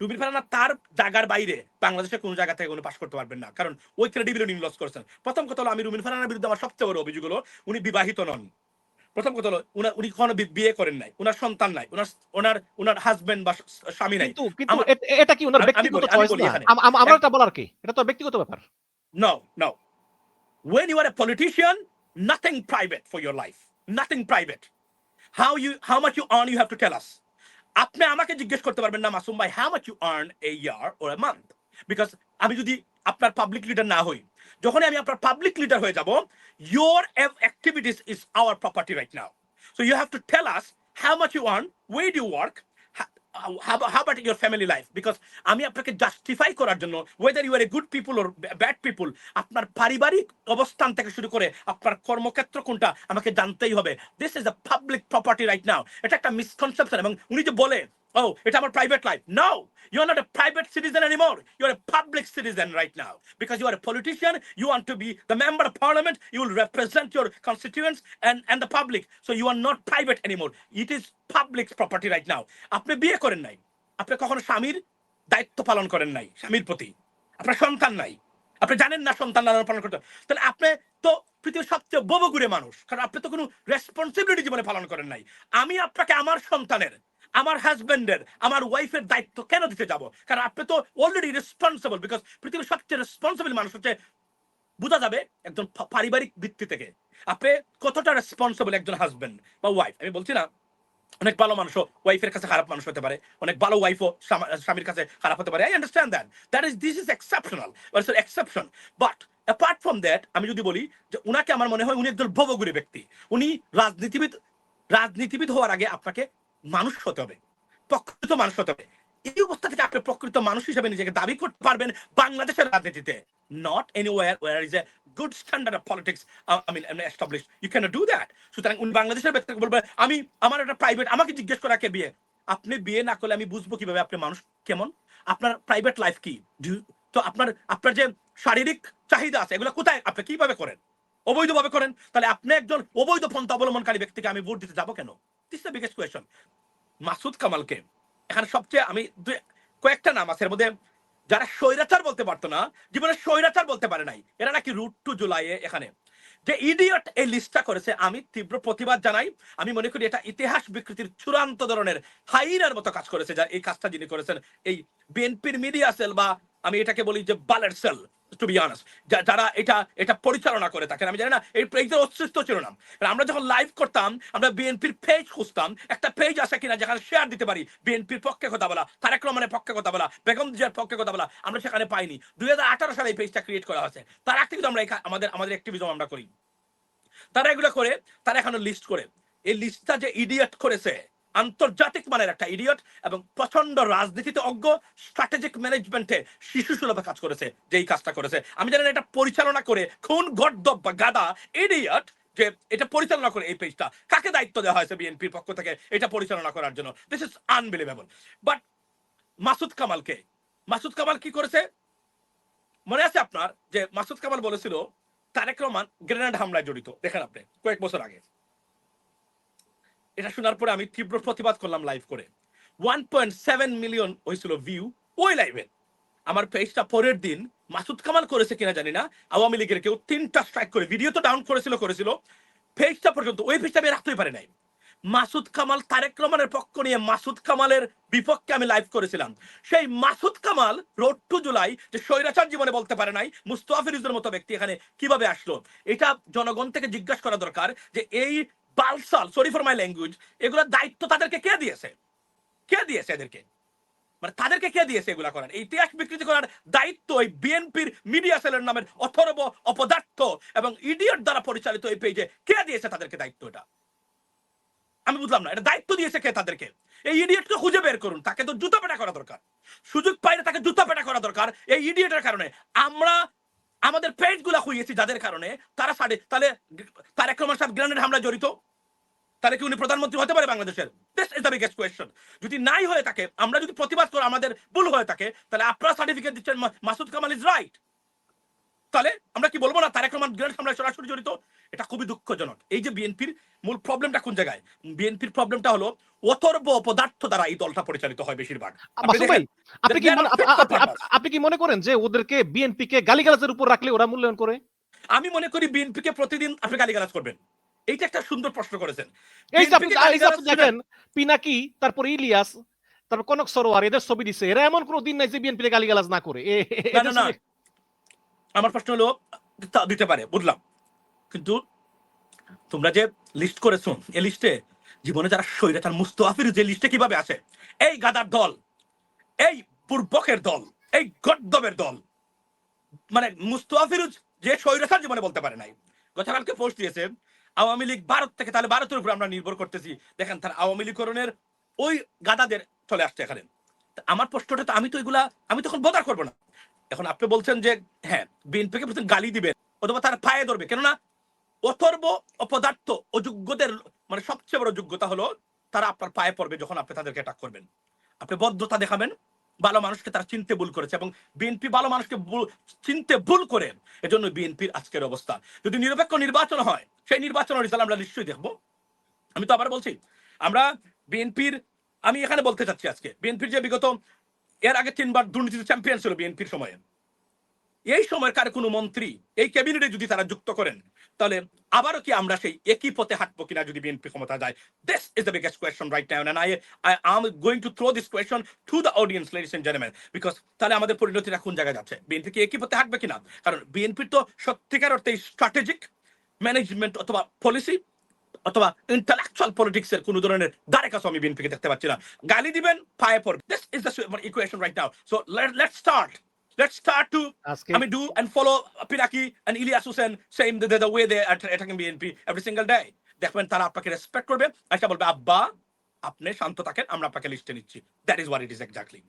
Rubin Farhana তার জায়গার বাইরে বাংলাদেশের কোনো জায়গা থেকে উনি পাশ করতে পারবেন না। কারণ ওই ক্রেডিবিলিটি উনি লস করেছেন। প্রথম কথা হলো আমি রুবিন ফারহানার বিরুদ্ধে আমার সবচেয়ে বড় অভিযোগ হলো উনি বিবাহিত নন। প্রথম কথা হলো উনার উনি কখনো বিয়ে করেন নাই। উনার সন্তান নাই। উনার ওনার ওনার হাজবেন্ড বা স্বামী নাই। এটা কি ওনার ব্যক্তিগত চয়েস না? আমার এটা বলার কি? এটা তো ব্যক্তিগত ব্যাপার। No, no. When you are a politician, nothing private for your life. Nothing private. How you how much you earn, you have to tell us. আপনি আমাকে জিজ্ঞেস করতে পারবেন না, মাসুম ভাই হ্যাঁ much you earn a year or a month because আমি যদি আপনার পাবলিক লিডার না হই যখন আমি আপনার পাবলিক লিডার হয়ে যাব your activities is our property right now so you have to tell us how much you earn way do work how about your family life? Because আমি আপনাকে জাস্টিফাই করার জন্য whether you are a good people or bad people আপনার পারিবারিক অবস্থান থেকে শুরু করে আপনার কর্মক্ষেত্র কোনটা আমাকে জানতেই হবে। This is a public property right now এটা একটা মিসকনসেপশন এবং উনি যে বলে ও এটা আমার private life no you are not a private citizen anymore you are a public citizen right now because you are a politician you want to be the member of parliament you will represent your constituents and and the public. So you are not private anymore. It is public property right now. আপনি বিয়ে করেন নাই। আপনি কখনো স্বামীর দায়িত্ব পালন করেন নাই? স্বামীর প্রতি। আপনার সন্তান নাই। আপনি জানেন না সন্তান লালন পালন করতে তাহলে আপনি তো পৃথিবীর সবচেয়ে ববগুড়ে মানুষ। কারণ আপনি তো কোনো রেসপন্সিবিলিটি জীবনে পালন করেন নাই। আমি আপনাকে আমার সন্তানের আমার হাজবেন্ডের, আমার ওয়াইফের দায়িত্ব কেন দিতে যাব? কারণ আপনি তো অলরেডি রেসপন্সিবল বিকজ পৃথিবীর সবচেয়ে রেসপন্সিবল মানুষ হচ্ছে, বোঝা যাবে একজন পারিবারিক ভিত্তি থেকে। আপনি কতটা রেসপন্সিবল একজন হাজবেন্ড বা ওয়াইফ আমি বলছি না, অনেক ভালো মানুষও ওয়াইফের কাছে খারাপ মানুষ হতে পারে, অনেক ভালো ওয়াইফও স্বামীর কাছে খারাপ হতে পারে I understand that that is this is exceptional exception but apart from that আমি যদি বলি যে উনাকে আমার মনে হয় উনি একজন ভবগুরি ব্যক্তি। উনি রাজনীতিবিদ রাজনীতিবিদ হওয়ার আগে আপনাকে মানুষ হতে হবে, প্রকৃত মানুষ হতে হবে। এই অবস্থা থেকে আপনি প্রকৃত মানুষ হিসেবে নিজেকে দাবি করতে পারবেন বাংলাদেশের রাজনীতিতে not anywhere where is a good standard of politics I mean establish you can do that সুতরাং উনি বাংলাদেশের ব্যক্তিকে বলবেন আমি, আমার একটা প্রাইভেট আমাকে জিজ্ঞেস করা কে বিয়ে। আপনি বিয়ে না করলে আমি বুঝব কীভাবে আপনি মানুষ, কেমন? আপনার প্রাইভেট লাইফ কি? Do- তো আপনার আপনার যে শারীরিক চাহিদা আছে, এগুলো কোথায়? আপনি কীভাবে করেন? অবৈধভাবে করেন? তাহলে আপনি একজন অবৈধ পন্থা অবলম্বনকারী ব্যক্তিকে আমি ভোট দিতে যাব কেন? This the biggest question Masud কামালকে। এখানে সবচেয়ে আমি কয়েকটা নাম আছে। এর মধ্যে যারা স্বৈরাচার বলতে পারতো না, জীবনে স্বৈরাচার বলতে পারে নাই। এরা নাকি রুট টু জুলাইয়ে এখানে। যে ইডিয়ট এই লিস্টটা করেছে, আমি তীব্র প্রতিবাদ জানাই। আমি মনে করি এটা ইতিহাস বিকৃতির চূড়ান্ত ধরনের হাইনার মতো কাজ করেছে যা এই কাজটা যিনি করেছেন, এই বিএনপির মিডিয়া সেল বা আমি এটাকে বলি যে বালের সেল টু বি অনার্স যারা এটা এটা পরিচালনা করে থাকেন, আমি জানি না, এই পেজের অস্তিত্ব ছিল না। আমরা যখন লাইভ করতাম, আমরা বিএনপির পেজ খুঁজতাম, একটা পেজ আছে কিনা যেখানে শেয়ার দিতে পারি বিএনপির পক্ষে কথা বলা, তারেক রহমানের পক্ষে কথা বলা, বেগম জিয়ার পক্ষে কথা বলা, আমরা সেখানে পাইনি। দুই হাজার আঠারো সালে এই পেজটা ক্রিয়েট করা হয়েছে। তার আগ থেকে তো আমরা আমাদের আমাদের অ্যাক্টিভিজম আমরা করি। তারা এগুলো করে, তারা এখনও লিস্ট করে। এই লিস্টটা যে ইডিয়েট করেছে আন্তর্জাতিক মানের একটা ইডিয়ট এবং প্রচণ্ড রাজনীতিতে অজ্ঞ স্ট্র্যাটেজিক ম্যানেজমেন্টে শিশু সুলভে কাজ করেছে যে এই কাজটা করেছে। আমি জানি এটা পরিচালনা করে খুন গর্দব বা গাদা ইডিয়ট যে এটা পরিচালনা করে এই পেজটা কাকে দায়িত্ব দেওয়া হয়েছে বিএনপির পক্ষ থেকে এটা পরিচালনা করার জন্য? This is unbelievable but Masud কামালকে, মাসুদ কামাল কি করেছে? মনে আছে আপনার যে মাসুদ কামাল বলেছিল, তারেক রহমান গ্রেনেড হামলায় জড়িত। দেখেন আপনি, কয়েক বছর আগে। এটা শোনার পরে আমি তীব্র প্রতিবাদ করলাম লাইভ করে। ওয়ান পয়েন্ট সেভেন মিলিয়ন হয়েছিল ভিউ ওই লাইভে আমার পেজটা পরের দিন মাসুদ কামাল করেছে কিনা জানি না। আওয়ামী লীগের কেউ তিনটা স্ট্রাইক করে ভিডিও তো ডাউন করেছিল করেছিল। পেজটা পর্যন্ত ওই পেজটা আমি রাখতেই পারি নাই। মাসুদ কামাল, তারেক রহমানের পক্ষ নিয়ে মাসুদ কামালের বিপক্ষে আমি লাইভ করেছিলাম। সেই Masud Kamal road to July যে স্বৈরাচার জীবনে বলতে পারে নাই, মুস্তাফিজুর মতো ব্যক্তি এখানে কীভাবে আসলো? এটা জনগণ থেকে জিজ্ঞাসা করা দরকার যে এই বালসাল সরি ফর মাই ল্যাঙ্গুয়েজ এগুলোর দায়িত্ব তাদেরকে কে দিয়েছে? কে দিয়েছে এদেরকে? মানে তাদেরকে কে দিয়েছে এগুলা করার? ইতিহাস বিকৃতি করার দায়িত্ব এই বিএনপির মিডিয়া সেলের নামের অথর্ব অপদার্থ এবং ইডিয়ট দ্বারা পরিচালিত এই পেজে কে দিয়েছে তাদেরকে দায়িত্ব এটা? আমি বুঝলাম না, এটা দায়িত্ব দিয়েছে কে তাদেরকে? এই ইডিয়টকে খুঁজে বের করুন, তাকে তো জুতা পেটা করা দরকার। সুযোগ পাইলে তাকে জুতা পেটা করা দরকার এই ইডিয়টের কারণে। আমরা আমাদের পেটগুলা খুঁজেছি যাদের কারণে তারা সাড়ে তাহলে তারেক রহমান সাহেব গ্রেনেড হামলা জড়িত। তাহলে কি উনি প্রধানমন্ত্রী হতে পারে বাংলাদেশের? This is the biggest question যদি নাই হয়ে থাকে, আমরা যদি প্রতিবাদ করে, আমাদের ভুল হয়ে থাকে, তাহলে আপনারা সার্টিফিকেট দিচ্ছেন মাসুদ কামাল ইজ রাইট তাহলে আমরা কি বলব না তারেক রহমান গ্রেনেড হামলায় সরাসরি জড়িত? এটা খুবই দুঃখজনক। এই যে বিএনপির মূল প্রবলেমটা কোন জায়গায়? বিএনপির প্রবলেমটা হলো অথর্ব পদার্থ দ্বারা এই দলটা পরিচালিত হয় বেশিরভাগ। আপনি কি মনে-. আপনি কি মনে করেন যে ওদেরকে বিএনপি কে গালিগালাজের উপর রাখলে ওরা মূল্যায়ন করে? আমি মনে করি বিএনপি কে প্রতিদিন আপনি গালিগালাজ করবেন। এইটা একটা সুন্দর প্রশ্ন করেছেন। এই দেখেন পিনাকি তারপর ইলিয়াস তারপর কনক সরোয়ার এদের ছবি দিছে। এরা এমন কোনো দিন নাই যে বিএনপি কে গালিগালাজ না করে। না, না, আমার প্রশ্ন হলো দিতে পারে, বুঝলাম। কিন্তু তোমরা যে লিস্ট করেছ এই লিস্টে জীবনে যারা স্বৈরাচার মুস্তফির যে লিস্টে কীভাবে আসে এই গাদার দল, এই পূর্বকের দল, এই গদ্দবের দল। মানে মুস্তফিরুজ যে স্বৈরাচার জীবনে বলতে পারে নাই। গতকালকে পোস্ট দিয়েছেন আওয়ামী লীগ ভারত থেকে, তাহলে ভারতের উপর আমরা নির্ভর করতেছি। দেখেন, তার আওয়ামী লীগকরণের ওই গাদাদের চলে আসছে এখানে। আমার প্রশ্নটা তো, আমি তো এগুলা, আমি তখন বদার করব না। এখন আপনি বলছেন যে হ্যাঁ বিএনপিকে প্রথম গালি দিবেন, অথবা তার পায়ে ধরবে। কেননা অথর্ব অপদার্থ অযোগ্যদের মানে সবচেয়ে বড় যোগ্যতা হলো তারা আপনার পায়ে পড়বে যখন আপনি তাদেরকে অ্যাটাক করবেন। আপনি বদ্ধতা দেখাবেন, ভালো মানুষকে তারা চিনতে ভুল করেছে এবং বিএনপি ভালো মানুষকে চিনতে ভুল করে, এজন্য বিএনপির আজকের অবস্থা। যদি নিরপেক্ষ নির্বাচন হয়, সেই নির্বাচনের রেজাল্ট আমরা নিশ্চয়ই দেখব। আমি তো আবার বলছি, আমরা বিএনপির, আমি এখানে বলতে চাচ্ছি আজকে, বিএনপির যে বিগত এর আগে তিনবার দুর্নীতিতে চ্যাম্পিয়ন ছিল বিএনপির সময়ে। এই সময়কার কোনো মন্ত্রী এই ক্যাবিনেটে যদি তারা যুক্ত করেন, তাহলে আবারও কি আমরা সেই একই পথে হাঁটবো কিনা যদি বিএনপি ক্ষমতা যায়? This is the biggest question right now I am going to throw this question to the audience ladies and gentleman because তাহলে আমাদের পরিণতিটা কোন জায়গায় যাচ্ছে? বিএনপি কি একই পথে হাঁটবে কিনা? কারণ বিএনপির তো সত্যিকার অর্থে স্ট্র্যাটেজিক ম্যানেজমেন্ট অথবা পলিসি অথবা ইন্টালেকচুয়াল পলিটিক্স এর কোন ধরনের দ্বারে কাছে আমি বিএনপিকে দেখতে পাচ্ছি না। গালি দিবেন পায়ে পড়বে। This is the equation right now so let start start to আজকে I mean, do and follow Piraki and Ilyas Hussein saying the, the, the way they are attacking BNP every single day. দেখবেন তারা আপনাকে respect করবে। আচ্ছা বলবে আব্বা আপনি শান্ত থাকেন আমরা আপনাকে লিস্টে নিচ্ছি। That is what it is exactly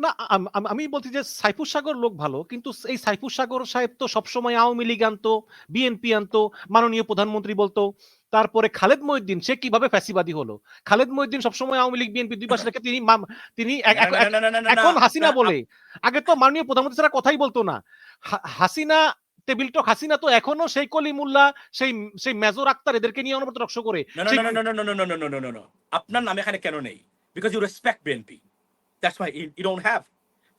না আম- বলছি যে সাইফুর সাগর লোক ভালো কিন্তু এই সাইফুর সাগর সাহেব তো সবসময় আওয়ামী লীগ আনতো বিএনপি আনতো মাননীয় প্রধানমন্ত্রী বলতো তারপরে খালেদ মহিউদ্দিন সে কীভাবে ফ্যাসিবাদী হলো? খালেদ মহিউদ্দিন সবসময় আওয়ামী লীগ বিএনপি দুই পাশে রেখে তিনি তিনি এখন হাসিনা বলে। আগে তো মাননীয় প্রধানমন্ত্রী ছাড়া কথাই বলতো না। হাসিনা টেবিল টক হাসিনা তো এখনও সেই কলিমুল্লা সেই সেই মেজর আক্তার এদেরকে নিয়ে অনবরত রক্ষ করে আপনার নাম এখানে কেন নেই because you respect BNP that's why you don't have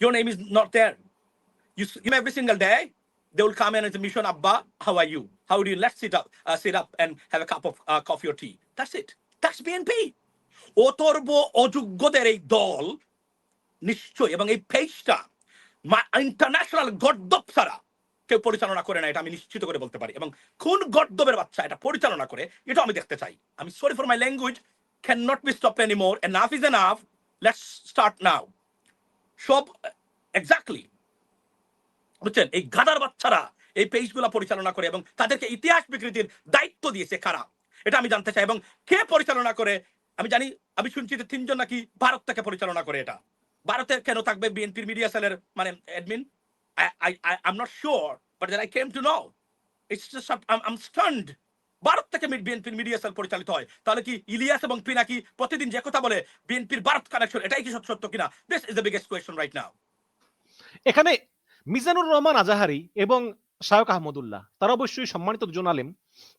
your name is not there you you every single day they will come in and say, Mission Abba, how are you? How do you? Let's sit up, uh, sit up and have a cup of uh, coffee or tea. That's অতর্ব অযোগ্যদের এই দল নিশ্চয় এবং এই পেজটা international গড্ডপ ছাড়া কেউ পরিচালনা করে না, এটা আমি নিশ্চিত করে বলতে পারি। এবং কোন গদ্দবের বাচ্চা, এটা পরিচালনা করে এটা আমি দেখতে চাই। আমি sorry for my language can not be stop any more enough is enough let's start now সব এক্স্যাক্টলি বুঝছেন? এই গাদার বাচ্চারা এই পেজগুলো পরিচালনা করে এবং তাদেরকে ইতিহাস বিকৃতির দায়িত্ব দিয়েছে কারা? এটা আমি জানতে চাই। এবং কে পরিচালনা করে? আমি জানি, আমি শুনছি যে তিনজন নাকি ভারত থেকে পরিচালনা করে এটা। ভারতে কেন থাকবে? বিএনপির মিডিয়া সেলের মানে admin I, I, I, I'm not sure, but then I came to know. It's just, I'm, I'm stunned. Bharat থেকে বিএনপির মিডিয়া সেল পরিচালিত হয়। তাহলে কি ইলিয়াস এবং পিনাকি প্রতিদিন যে কথা বলে বিএনপির ভারত কানেকশন এটাই কি সত্য কিনা? This is the biggest question right now এখানে মিজানুর রহমান আজাহারি এবং শায়ক আহমদুল্লাহ তারা অবশ্যই সম্মানিত দুজন আলেম।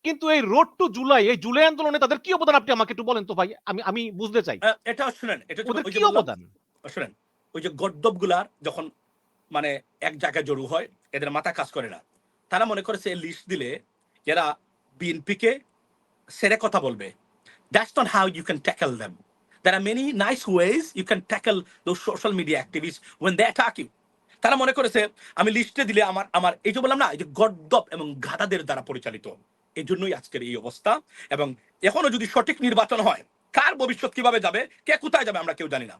কিন্তু এই রোড টু জুলাই এই জুলাই আন্দোলনে তাদের কি অবদান? আপনি আমাকে একটু বলেন তো ভাই আমি আমি বুঝতে চাই। এটা শুনেন এটা কি অবদান? শুনেন ওই যে গদ্দবগুলার যখন মানে এক জায়গায় জড়ো হয়, এদের মাথা কাজ করে না। তারা মনে করেছে লিস্ট দিলে এরা বিএনপিকে সেরে কথা বলবে। That's not how you can tackle them There are many nice ways you can tackle those social media activists when they attack you. তারা মনে করেছে আমি লিস্টে দিলে আমার আমার এই যে বললাম না, এই যে গদ্দপ এবং গাদাদের দ্বারা পরিচালিত, এই জন্যই আজকের এই অবস্থা। এবং এখনও যদি সঠিক নির্বাচন হয়, কার ভবিষ্যৎ কীভাবে যাবে, কে কোথায় যাবে আমরা কেউ জানি না।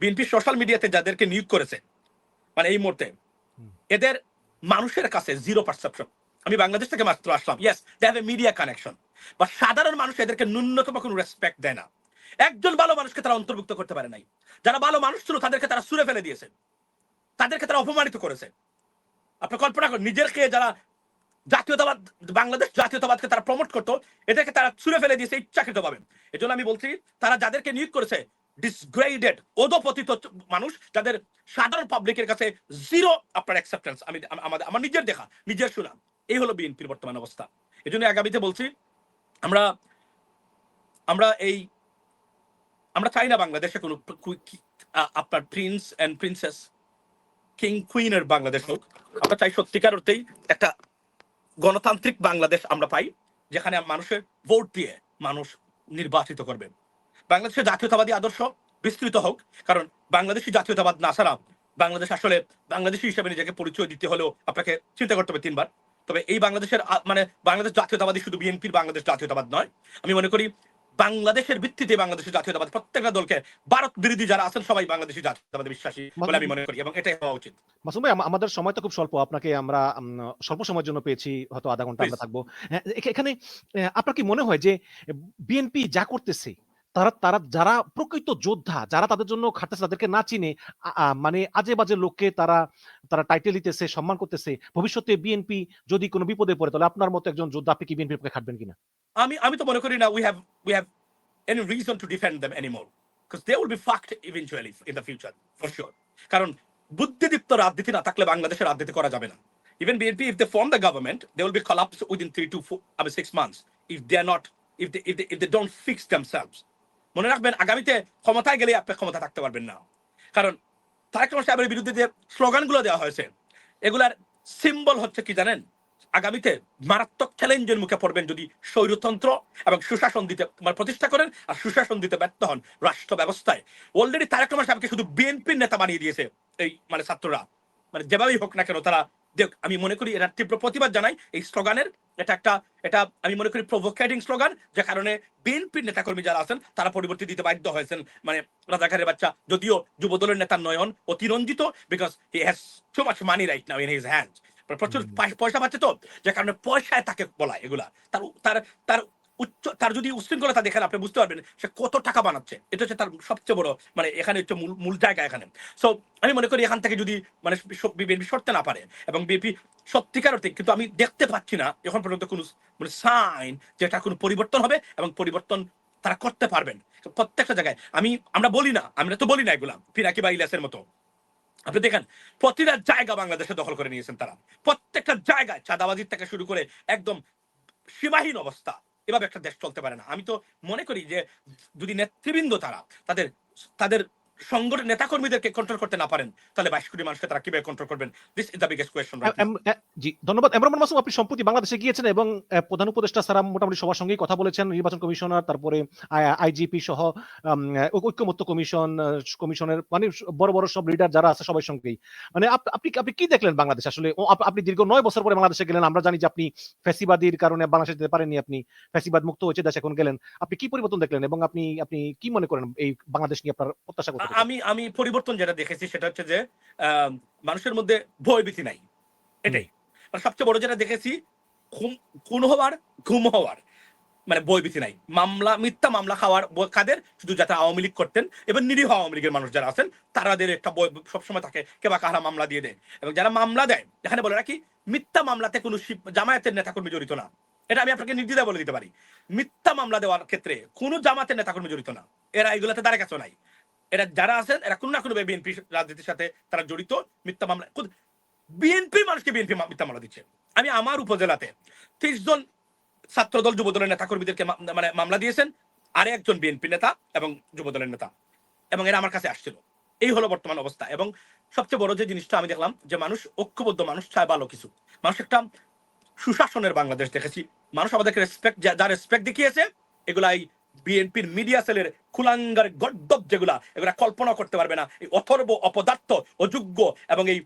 বিএনপি সোশ্যাল মিডিয়াতে যাদেরকে নিয়োগ করেছে মানে এই মুহূর্তে। এদের মানুষের কাছে জিরো পারসেপশন আমি বাংলাদেশ থেকে মাত্র আসলাম। Yes they have a media connection বা সাধারণ মানুষ এদেরকে ন্যূনতম কোনো রেসপেক্ট দেয় না। একজন ভালো মানুষকে তারা অন্তর্ভুক্ত করতে পারে নাই। যারা ভালো মানুষ ছিল তাদেরকে তারা সুরে ফেলে দিয়েছে। তাদেরকে তারা অপমানিত করেছে। আপনি কল্পনা করেন নিজেরকে যারা জাতীয়তাবাদ বাংলাদেশ জাতীয়তাবাদকে তারা প্রমোট করতো এদেরকে তারা ছুড়ে ফেলে দিয়েছে ইচ্ছাকৃত ভাবে এই জন্য আমি বলছি তারা যাদেরকে নিয়োগ করেছে ডিসগ্রেডেড অধপতিত মানুষ যাদের সাধারণ পাবলিকের কাছে জিরো আপনার অ্যাকসেপ্টেন্স আমি আমাদের, আমার নিজের দেখা, নিজের শোনা এই হলো বিএনপির বর্তমান অবস্থা। এই জন্য আগামীতে বলছি, আমরা আমরা এই, আমরা চাই না বাংলাদেশে কোনো আপনার প্রিন্স অ্যান্ড প্রিন্সেস কিং কুইনের বাংলাদেশ হোক। আমরা চাই সত্যিকার অর্থেই একটা গণতান্ত্রিক বাংলাদেশ আমরা পাই, যেখানে মানুষের ভোট দিয়ে মানুষ নির্বাচিত করবে। বাংলাদেশের জাতীয়তাবাদী আদর্শ বিস্তৃত হোক কারণ বাংলাদেশি জাতীয়তাবাদ না ছাড়া বাংলাদেশ আসলে বাংলাদেশি হিসেবে নিজেকে পরিচয় দিতে হলেও আপনাকে চিন্তা করতে হবে তিনবার। তবে এই বাংলাদেশের মানে বাংলাদেশ জাতীয়তাবাদী শুধু বিএনপির বাংলাদেশ জাতীয়তাবাদ নয়। আমি মনে করি বাংলাদেশের ভিত্তিতে বাংলাদেশের জাতীয়তাবাদ প্রত্যেকটা দলকে ভারত বিরোধী যারা আছেন সবাই বাংলাদেশি জাতীয়তাবাদে বিশ্বাসী বলে আমি মনে করি এবং এটাই হওয়া উচিত। মাসুম ভাই আমাদের সময় তো খুব স্বল্প। আপনাকে আমরা স্বল্প সময়ের জন্য পেয়েছি হয়তো আধা ঘণ্টা আমরা থাকব। হ্যাঁ, এখানে আপনার কি মনে হয় যে বিএনপি যা করতেছে তারা তারা যারা প্রকৃত যোদ্ধা, যারা তাদের জন্য খাটতেছে, তাদেরকে না চিনে মানে আজে বাজে লোককে তারা তারা টাইটেল দিতেছে, সম্মান করতেছে, ভবিষ্যতে বিএনপি যদি কোনো বিপদে পড়ে, তাহলে আপনার মতো একজন যোদ্ধা আপনি কি বিএনপির পক্ষে খাটবেন কিনা? আমি আমি তো মনে করি না we have we have any reason to defend them anymore because they will be fact eventually in the future for sure কারণ বুদ্ধিদীপ্ত রাজনীতি না থাকলে বাংলাদেশের রাজনীতি করা যাবে না। Even BNP if they form the government they will be collapse within three to আমি six months if they are not they if they if they don't fix themselves মনে রাখবেন, আগামীতে ক্ষমতায় গেলে আপনি ক্ষমতা থাকতে পারবেন না। কারণ তারেক রহমান সাহেবের বিরুদ্ধে যে স্লোগানগুলো দেওয়া হয়েছে, এগুলার সিম্বল হচ্ছে কি জানেন? আগামীতে মারাত্মক চ্যালেঞ্জের মুখে পড়বেন যদি স্বৈরতন্ত্র এবং সুশাসন দিতে প্রতিষ্ঠা করেন আর সুশাসন দিতে ব্যর্থ হন রাষ্ট্র ব্যবস্থায়। অলরেডি তারেক রহমান সাহেবকে শুধু বিএনপির নেতা বানিয়ে দিয়েছে, এই মানে ছাত্ররা। মানে যেভাবেই হোক না কেন তারা আমি মনে করি এটা তীব্র প্রতিবাদ জানাই এই স্লোগানের এটা একটা এটা আমি মনে করি প্রভোকেটিং স্লোগান যে কারণে বিএনপির নেতাকর্মী যারা আছেন তারা পরিবর্তন দিতে বাধ্য হয়েছেন। মানে রাজাঘারের বাচ্চা যদিও যুবদলের নেতা নয়ন অতিরঞ্জিত because he has so much money right now in his hand প্রচুর পয়সা পাচ্ছে তো যে কারণে পয়সায় তাকে বলা এগুলা। তার তার তার উচ্চ তার যদি উচ্ছৃঙ্খলতা দেখেন, আপনি বুঝতে পারবেন সে কত টাকা বানাচ্ছে। এটা হচ্ছে তার সবচেয়ে বড় মানে এখানে হচ্ছে মূল মূল জায়গা এখানে। সো আমি মনে করি এখান থেকে যদি মানে বিএনপি সরতে না পারে এবং বিএনপি সত্যিকার অর্থে, কিন্তু আমি দেখতে পাচ্ছি না এখন পর্যন্ত কোনো মানে সাইন যে এটা কোনো পরিবর্তন হবে এবং পরিবর্তন তারা করতে পারবেন। প্রত্যেকটা জায়গায়। আমি, আমরা বলি না, আমরা তো বলি না এগুলা, ফিরাকি বা ইলাসের মতো। আপনি দেখেন, প্রতিটা জায়গা বাংলাদেশে দখল করে নিয়েছেন তারা। প্রত্যেকটা জায়গায় চাঁদাবাজির থেকে শুরু করে একদম সীমাহীন অবস্থা। এভাবে একটা দেশ চলতে পারে না। আমি তো মনে করি যে যদি নেতৃবৃন্দ তারা তাদের তাদের সংগঠন নেতাকর্মীদেরকে কন্ট্রোল করতে না পারেন, তাহলে বাইশ কোটি মানুষকে তারা কীভাবে কন্ট্রোল করবেন? দিস ইজ দ্য বিগেস্ট এ- জি, ধন্যবাদ। এমরান মাসুম, আপনি সম্প্রতি বাংলাদেশে গিয়েছেন এবং প্রধান উপদেষ্টা সারা মোটামুটি সবার সঙ্গেই কথা বলেছেন, নির্বাচন কমিশনার, তারপরে আইজিপি সহ ঐক্যমত্য কমিশন কমিশনের মানে বড় বড় সব লিডার যারা আছে সবার সঙ্গেই। মানে আপনি আপনি কি দেখলেন বাংলাদেশ? আসলে আপনি দীর্ঘ নয় বছর পরে বাংলাদেশে গেলেন, আমরা জানি যে আপনি ফ্যাসিবাদীর কারণে বাংলাদেশে যেতে পারেননি আপনি, ফ্যাসিবাদ মুক্ত হয়েছে, দেশ এখন গেলেন। আপনি কি পরিবর্তন দেখলেন এবং আপনি আপনি কি মনে করেন এই বাংলাদেশ নিয়ে আপনার প্রত্যাশা করতে আমি আমি পরিবর্তন যেটা দেখেছি সেটা হচ্ছে যে মানুষের মধ্যে ভয়ভীতি নাই। এটাই। সবচেয়ে বড় যেটা দেখেছি খুন হওয়ার ঘুম হওয়ার মানে ভয়ভীতি নাই। মামলা মিথ্যা মামলা খাওয়ার কাদের? শুধু যাতে আওয়ামী লীগ করতেন এবং নিরীহ আওয়ামী লীগের মানুষ যারা আছেন তারাদের একটা ভয় সবসময় থাকে কেবা কাহারা মামলা দিয়ে দেয়। এবং যারা মামলা দেয় এখানে বলে রাখি মিথ্যা মামলাতে কোনো জামায়াতের নেতাকর্মী জড়িত না। এটা আমি আপনাকে নির্দ্বিধায় বলে দিতে পারি। মিথ্যা মামলা দেওয়ার ক্ষেত্রে কোনো জামাতের নেতাকর্মী জড়িত না। এরা এগুলোতে দাঁড়া কাছে নাই। এরা যারা আছেন, এরা কোনো না কোনো বিএনপি রাজনীতির সাথে তারা জড়িত, মিথ্যা মামলা বিএনপি মানুষকে বিএনপি মিথ্যা মামলা দিচ্ছে। আমি আমার উপজেলাতে ত্রিশ জন ছাত্রদল যুবদলের নেতা কর্মীদেরকে মানে মামলা দিয়েছেন, আর একজন বিএনপি নেতা এবং যুবদলের নেতা। এবং এরা আমার কাছে আসছিল। এই হলো বর্তমান অবস্থা। এবং সবচেয়ে বড় যে জিনিসটা আমি দেখলাম, যে মানুষ ঐক্যবদ্ধ, মানুষ চায় ভালো কিছু। মানুষ একটা সুশাসনের বাংলাদেশ দেখেছি। মানুষ আমাদেরকে রেসপেক্ট যা রেসপেক্ট দেখিয়েছে এগুলা এই বিএনপির মিডিয়া সেলের কুলাঙ্গার গদ্দব যেগুলা, এগুলা কল্পনা করতে পারবে না। এই অথর্ব অপদার্থ, অযোগ্য এবং এই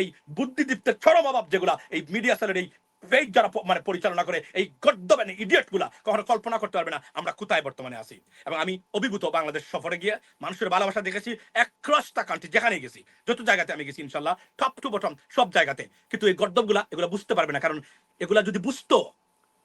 এই বুদ্ধিদীপ্তের চরম অভাব যেগুলা এই মিডিয়া সেলের এই ফেক যারা মানে পরিচালনা করে, এই গদ্দব ইডিয়টগুলা কখনো কল্পনা করতে পারবে না। আমরা কোথায় বর্তমানে আছি? এবং আমি অভিভূত বাংলাদেশ সফরে গিয়ে মানুষের ভালোবাসা দেখেছি অ্যাক্রস কান্ট্রি যেখানে গেছি, যত জায়গাতে আমি গেছি ইনশাল্লাহ টপ টু বটম সব জায়গাতে। কিন্তু এই গদ্দবগুলা এগুলা বুঝতে পারবে না, কারণ এগুলা যদি বুঝতো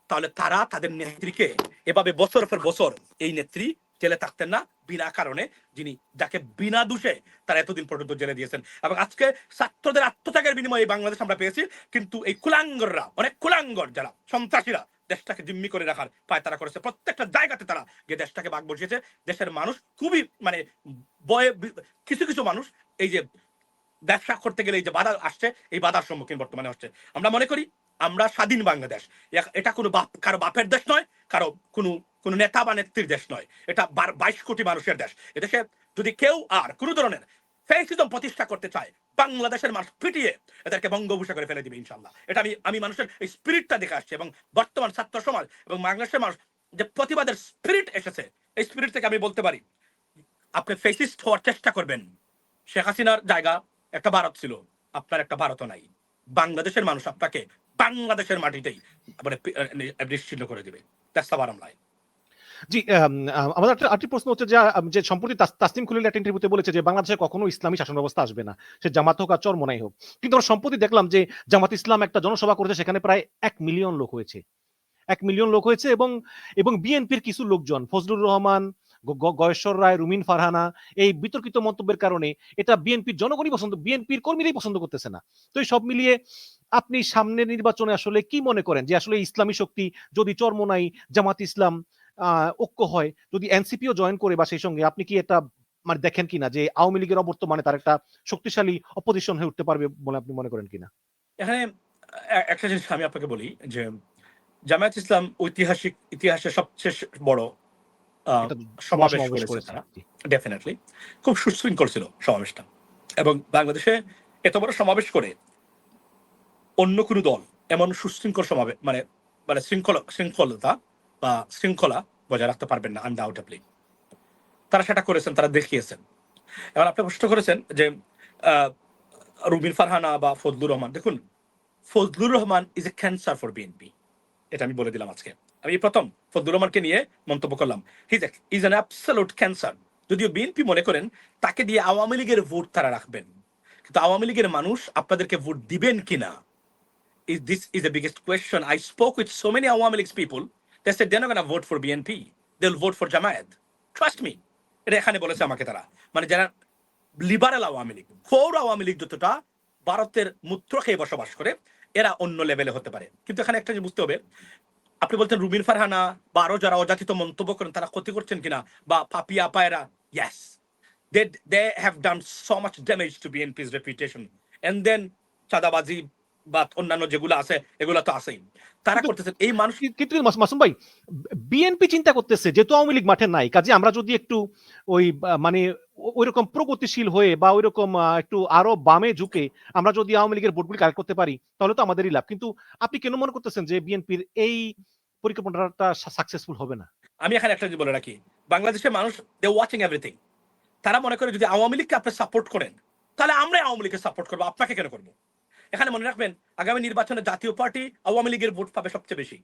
তাহলে তারা তাদের নেত্রীকে এভাবে বছর পর বছর এই নেত্রী জেলে থাকতেন না, বিনা কারণে যিনি যাকে বিনা দোষে তারা এতদিন পর্যন্ত জেলে দিয়েছেন। এবং আজকে ছাত্রদের আত্মত্যাগের বিনিময়ে বাংলাদেশ আমরা পেয়েছি, কিন্তু এই কুলাঙ্গররা, অনেক কুলাঙ্গর যারা, সন্ত্রাসীরা দেশটাকে জিম্মি করে রাখার পায় তারা করেছে। প্রত্যেকটা জায়গাতে তারা যে দেশটাকে বাগ বসিয়েছে, দেশের মানুষ খুবই মানে বয়ে কিছু কিছু মানুষ এই যে ব্যবসা করতে গেলে এই যে বাধা আসছে, এই বাধার সম্মুখীন বর্তমানে হচ্ছে। আমরা মনে করি আমরা স্বাধীন বাংলাদেশ। এটা কোনো বাপ কারও বাপের দেশ নয়, কারও কোনো কোনো নেতা বা নেত্রীর দেশ নয়। এটা বাইশ কোটি মানুষের দেশ। এদেশে যদি কেউ আর কোনো ধরনের ফেসিজম প্রতিষ্ঠা করতে চায়, বাংলাদেশের মানুষ পিটিয়ে এদেরকে বঙ্গভূষা করে ফেলে দিবে, ইনশাল্লাহ। এটা আমি আমি মানুষের এই স্পিরিটটা দেখে আসছি এবং বর্তমান ছাত্র সমাজ এবং বাংলাদেশের মানুষ যে প্রতিবাদের স্পিরিট এসেছে, এই স্পিরিট থেকে আমি বলতে পারি, আপনি ফেসিস্ট হওয়ার চেষ্টা করবেন। শেখ হাসিনার জায়গা একটা ভারত ছিল, আপনার একটা ভারতও নাই। বাংলাদেশের মানুষ আপনাকে বাংলাদেশের মাটিতেই মানে নিশ্চিন্ন করে দিবে। দ্যাটস দ্য জি আম, আম, আমাদের একটা আরেকটি প্রশ্ন হচ্ছে যে সম্প্রতি তাস- তাসনিম খুলিল একটা ইন্টারভিউতে বলেছে যে বাংলাদেশে কখনো ইসলামী শাসন ব্যবস্থা আসবে না। সে জামাত হোক আর চরমনাই হোক। কিন্তু আমরা সম্প্রতি দেখলাম যে জামাত ইসলাম একটা জনসভা করেছে সেখানে প্রায় এক মিলিয়ন লোক হয়েছে। এক মিলিয়ন লোক হয়েছে এবং এবং বিএনপির কিছু লোকজন ফজলুর রহমান গয়েশ্বর রায়, রুমিন ফারহানা এই বিতর্কিত মন্তব্যের কারণে এটা বিএনপির জনগণই পছন্দ, বিএনপির কর্মীরাই পছন্দ করতেছে না। তো এই সব মিলিয়ে আপনি সামনের নির্বাচনে আসলে কি মনে করেন যে আসলে ইসলামী শক্তি যদি চরমনাই জামাত ইসলাম ঐক্য হয়, যদি এনসিপিও জয়েন করে বা সেই সঙ্গে আপনি কি এটা মানে দেখেন কিনা যে আওয়ামী লীগের অবর্তমানে তার একটা শক্তিশালী অপোজিশন হয়ে উঠতে পারবে বলে আপনি মনে করেন কিনা? এখানে একটা জিনিস আমি আপনাকে বলি যে জামায়াত ইসলাম ঐতিহাসিক ইতিহাসের সবচেয়ে বড় সমাবেশ সমাবেশ করেছে করেছে। তারা। ডেফিনেটলি খুব সুশৃঙ্খল ছিল সমাবেশটা। এবং বাংলাদেশে এত বড় সমাবেশ করে অন্য কোনো দল এমন সুশৃঙ্খল সমাবেশ মানে মানে শৃঙ্খল শৃঙ্খলতা বা শৃঙ্খলা বজায় রাখতে পারবেন না আনডাউটেবলি তারা সেটা করেছেন তারা দেখিয়েছেন। এবার আপনি প্রশ্ন করেছেন যে আহ, রুবিন ফারহানা বা ফজলুর রহমান দেখুন Fazlur Rahman is a cancer for BNP এটা আমি বলে দিলাম আজকে আমি প্রথম ফজলুর রহমানকে নিয়ে মন্তব্য করলাম ইজ অ্যান অ্যাবসলুট ক্যান্সার যদিও বিএনপি মনে করেন, তাকে দিয়ে আওয়ামী লীগের ভোট তারা রাখবেন কিন্তু আওয়ামী লীগের মানুষ আপনাদেরকে ভোট দিবেন কিনা is this is the biggest question. I spoke with so many Awami League people. They said they're not going to vote for BNP. They'll. এটা এখানে বলেছে আমাকে তারা মানে যারা লিবারেল আওয়ামী লীগ ফোর আওয়ামী লীগ যতটা ভারতের মূত্র খেয়ে বসবাস করে এরা অন্য লেভেলে হতে পারে। কিন্তু এখানে একটা বুঝতে হবে আপনি বলছেন রুবিন ফারহানা বা আরও যারা অযাচিত মন্তব্য করেন তারা ক্ষতি করছেন কিনা? বা পাপিয়া পায়রা ইয়াস they they have done so much damage to BNP's reputation. And then চাঁদাবাজি বা অন্যান্য যেগুলো আছে এগুলো তো আছেই। তারা করতেছেন এই মানুষ কিন্তু মাসুম ভাই বিএনপি চিন্তা করতেছে যেহেতু আওয়ামী লীগ মাঠে নাই কাজে আমরা যদি একটু ওই মানে ওই রকম প্রগতিশীল হয়ে বা ওই রকম একটু আরও বামে ঝুঁকে আমরা যদি আওয়ামী লীগের ভোটগুলি কালেক্ট করতে পারি তাহলে তো আমাদেরই লাভ। কিন্তু আপনি কেন মনে করতেছেন যে বিএনপির এই পরিকল্পনাটা সাকসেসফুল হবে না? আমি এখানে একটা বলে রাখি। বাংলাদেশের মানুষ দে ওয়াচিং এভরিথিং তারা মনে করে যদি আওয়ামী লীগকে আপনি সাপোর্ট করেন তাহলে আমরা আওয়ামী লীগকে সাপোর্ট করব। আপনাকে কেন করব? এখানে মনে রাখবেন আগামী নির্বাচনে জাতীয় পার্টি আওয়ামী লীগের ভোট পাবে সবচেয়ে বেশি।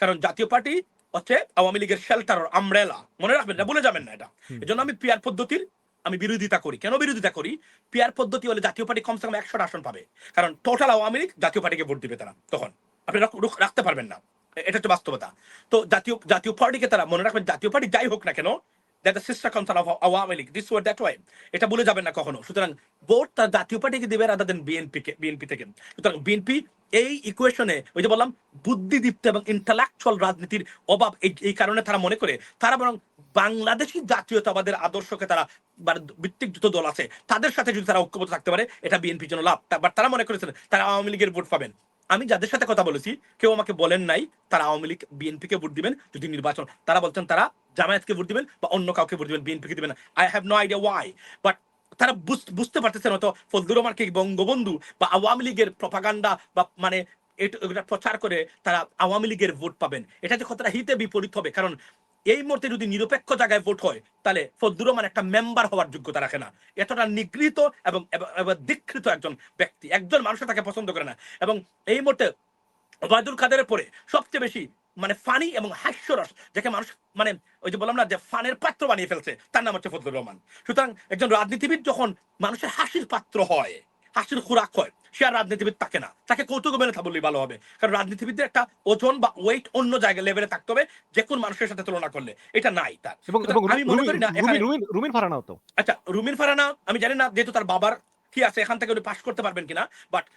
কারণ জাতীয় পার্টি হচ্ছে আওয়ামী লীগের শেল্টার আমরেলা মনে রাখবেন না ভুলে যাবেন না এটা। এজন্য আমি পিয়ার পদ্ধতির আমি বিরোধিতা করি। কেন বিরোধিতা করি? পিয়ার পদ্ধতি হলে জাতীয় পার্টি কমসে কম একশোটা আসন পাবে। কারণ টোটাল আওয়ামী লীগ জাতীয় পার্টিকে ভোট দিবে তারা তখন। আপনি রুখ- রাখতে পারবেন না। এটা হচ্ছে বাস্তবতা। তো জাতীয় জাতীয় পার্টিকে তারা মনে রাখবেন, জাতীয় পার্টি যাই হোক না কেন এটা ভুলে যাবেন না কখনো। সুতরাং ভোট তার জাতীয় পার্টিকে দিবে দেন বিএনপি থেকে। সুতরাং বিএনপি এই ইকুয়েশনে ওই যে বললাম, বুদ্ধিদীপ্ত এবং ইন্টালেকচুয়াল রাজনীতির অভাব এই কারণে তারা মনে করে, তারা বরং বাংলাদেশি জাতীয়তাবাদের আদর্শকে তারা ভিত্তিক যত দল আছে, তাদের সাথে যদি তারা ঐক্যবদ্ধ থাকতে পারে, এটা বিএনপির জন্য লাভ। বাট তারা মনে করেছেন, তারা আওয়ামী লীগের ভোট পাবেন। আমি যাদের সাথে কথা বলেছি, কেউ আমাকে বলেন নাই, তারা আওয়ামী লীগ বিএনপি কে ভোট দিবেন যদি নির্বাচন। তারা বলছেন তারা জামায়াতকে ভোট দিবেন বা অন্য কাউকে ভোট দিবেন বিএনপি কে দিবেন I have no idea why but তারা বুঝ- বুঝতে পারতেছেন হয়তো ফজলুর রহমানকে বঙ্গবন্ধু বা আওয়ামী লীগের প্রপাগান্ডা বা মানে এটা প্রচার করে তারা আওয়ামী লীগের ভোট পাবেন। এটা যে কতটা হিতে বিপরীত হবে, কারণ এই মুহূর্তে যদি নিরপেক্ষ জায়গায় ভোট হয়, তাহলে ফজলুর রহমান একটা মেম্বার হওয়ার যোগ্যতা রাখে না। এতটা নিগৃহীত এবং দীক্ষিত একজন ব্যক্তি, একজন মানুষ তাকে পছন্দ করে না। এবং এই মুহূর্তে ওবায়দুল কাদেরের পরে সবচেয়ে বেশি মানে ফানি এবং হাস্যরস, যাকে মানুষ মানে ওই যে বললাম না যে ফানের পাত্র বানিয়ে ফেলছে, তার নাম হচ্ছে ফজলুর রহমান। সুতরাং একজন রাজনীতিবিদ যখন মানুষের হাসির পাত্র হয় হাসির খুরাক হয় সে আর রাজনীতিবিদ থাকে না। তাকে কৌতুক মেনে থা বললেই ভালো হবে। কারণ রাজনীতিবিদদের একটা ওজন বা ওয়েট অন্য জায়গায় লেভেলে থাকতে হবে যে কোন মানুষের সাথে তুলনা করলে। এটা নাই তার। আমি মনে করি না রুমিন ফারানাও তো। আচ্ছা রুমিন ফারানা আমি জানি না যেহেতু তার বাবার কি আছে এখান থেকে উনি পাশ করতে পারবেন কিনা বাট